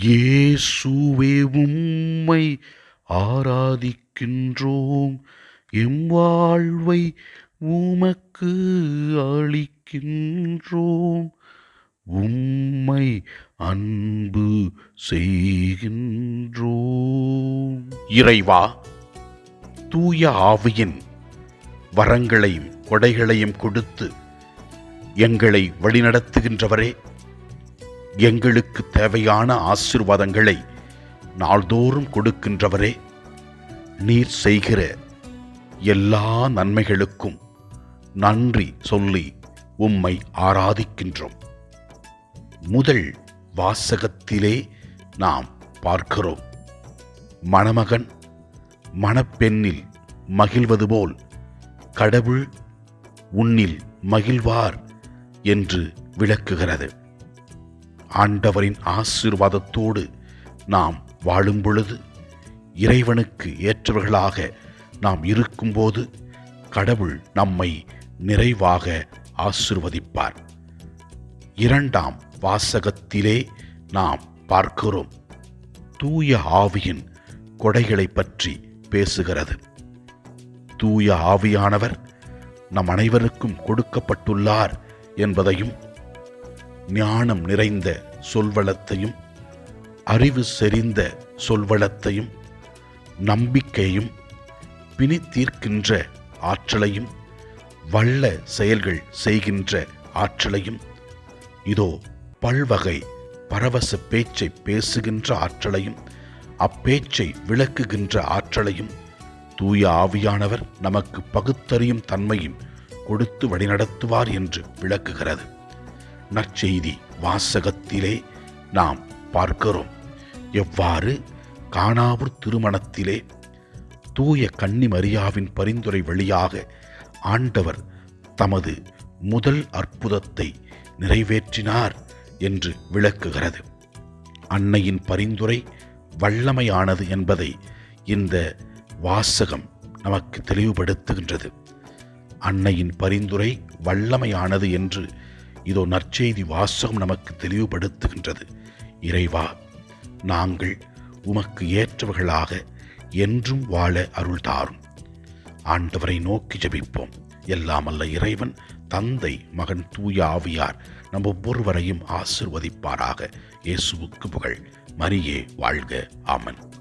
இயேசுவே உம்மை ஆராதிக்கின்றோம். எம் வாழ்வை உமக்கு அளிக்கின்றோம். உம்மை அன்பு செய்கின்றோம். இறைவா தூய ஆவியின் வரங்களையும் கொடைகளையும் கொடுத்து எங்களை வழிநடத்துகின்றவரே. எங்களுக்கு தேவையான ஆசீர்வாதங்களை நாள்தோறும் கொடுக்கின்றவரே நீர் செய்கிற எல்லா நன்மைகளுக்கும் நன்றி சொல்லி உம்மை ஆராதிக்கின்றோம். முதல் வாசகத்திலே நாம் பார்க்கிறோம். மணமகன் மணப்பெண்ணில் மகிழ்வது போல் கடவுள் உன்னில் மகிழ்வார் என்று விளக்குகிறது. ஆண்டவரின் ஆசீர்வாதத்தோடு நாம் வாழும் பொழுது இறைவனுக்கு ஏற்றவர்களாக நாம் இருக்கும்போது கடவுள் நம்மை நிறைவாக ஆசிர்வதிப்பார். இரண்டாம் வாசகத்திலே நாம் பார்க்கிறோம். தூய ஆவியின் கொடைகளை பற்றி பேசுகிறது. தூய ஆவியானவர் நம் அனைவருக்கும் கொடுக்கப்பட்டுள்ளார் என்பதையும் ஞானம் நிறைந்த சொல்வளத்தையும் அறிவு செறிந்த சொல்வளத்தையும் நம்பிக்கையும் பிணி தீர்க்கின்ற ஆற்றலையும் வல்ல செயல்கள் செய்கின்ற ஆற்றலையும் இதோ பல்வகை பரவச பேச்சை பேசுகின்ற ஆற்றலையும் அப்பேச்சை விளக்குகின்ற ஆற்றலையும் தூய ஆவியானவர் நமக்கு பகுத்தறியும் தன்மையும் கொடுத்து வழிநடத்துவார் என்று விளக்குகிறது. நற்செய்தி வாசகத்திலே நாம் பார்க்கிறோம். எவ்வாறு? காணாவூர் திருமணத்திலே தூய கன்னி மரியாவின் பரிந்துரை வழியாக ஆண்டவர் தமது முதல் அற்புதத்தை நிறைவேற்றினார் என்று விளக்குகிறது. அன்னையின் பரிந்துரை வல்லமையானது என்பதை இந்த வாசகம் நமக்கு தெளிவுபடுத்துகின்றது. அன்னையின் பரிந்துரை வல்லமையானது என்று இதோ நற்செய்தி வாசகம் நமக்கு தெளிவுபடுத்துகின்றது. இறைவா நாங்கள் உமக்கு ஏற்றவர்களாக என்றும் வாழ அருள் தாரும். ஆண்டவரை நோக்கி ஜெபிப்போம். எல்லாம் அல்ல இறைவன் தந்தை மகன் தூய ஆவியார் நம் ஒவ்வொருவரையும் ஆசிர்வதிப்பாராக. இயேசுவுக்கு புகழ். மரியே வாழ்க. ஆமன்.